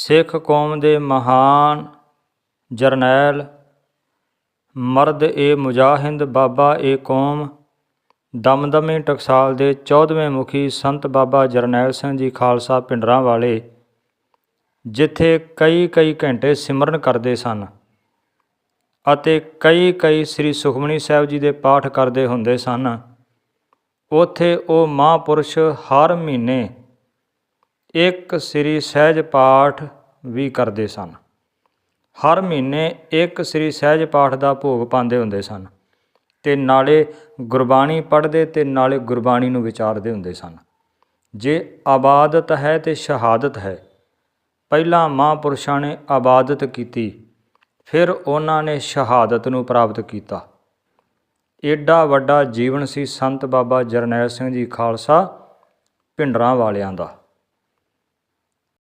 ਸਿੱਖ ਕੌਮ ਦੇ ਮਹਾਨ ਜਰਨੈਲ, ਮਰਦ ਏ ਮੁਜਾਹਿਦ, ਬਾਬਾ ਏ ਕੌਮ, ਦਮਦਮੀ ਟਕਸਾਲ ਦੇ 14ਵੇਂ ਮੁਖੀ ਸੰਤ ਬਾਬਾ ਜਰਨੈਲ ਸਿੰਘ ਜੀ ਖਾਲਸਾ ਪਿੰਡਰਾਂ ਵਾਲੇ, ਜਿੱਥੇ ਕਈ ਕਈ ਘੰਟੇ ਸਿਮਰਨ ਕਰਦੇ ਸਨ ਅਤੇ ਕਈ ਕਈ ਸ੍ਰੀ ਸੁਖਮਨੀ ਸਾਹਿਬ ਜੀ ਦੇ ਪਾਠ ਕਰਦੇ ਹੁੰਦੇ ਸਨ, ਉਥੇ ਉਹ ਮਹਾਂਪੁਰਸ਼ ਹਰ ਮਹੀਨੇ ਇੱਕ ਸ੍ਰੀ ਸਹਿਜ ਪਾਠ ਵੀ ਕਰਦੇ ਸਨ। ਹਰ ਮਹੀਨੇ ਇੱਕ ਸ੍ਰੀ ਸਹਿਜ ਪਾਠ ਦਾ ਭੋਗ ਪਾਉਂਦੇ ਹੁੰਦੇ ਸਨ ਤੇ ਨਾਲੇ ਗੁਰਬਾਣੀ ਪੜ੍ਹਦੇ ਤੇ ਨਾਲੇ ਗੁਰਬਾਣੀ ਨੂੰ ਵਿਚਾਰਦੇ ਹੁੰਦੇ ਸਨ। ਜੇ ਆਬਾਦਤ ਹੈ ਤੇ ਸ਼ਹਾਦਤ ਹੈ। ਪਹਿਲਾਂ ਮਹਾਂਪੁਰਸ਼ਾਂ ਨੇ ਆਬਾਦਤ ਕੀਤੀ, ਫਿਰ ਉਹਨਾਂ ਨੇ ਸ਼ਹਾਦਤ ਨੂੰ ਪ੍ਰਾਪਤ ਕੀਤਾ। ਏਡਾ ਵੱਡਾ ਜੀਵਨ ਸੀ ਸੰਤ ਬਾਬਾ ਜਰਨੈਲ ਸਿੰਘ ਜੀ ਖਾਲਸਾ, ਭਿੰਡਰਾਂ ਵਾਲਿਆਂ ਦਾ।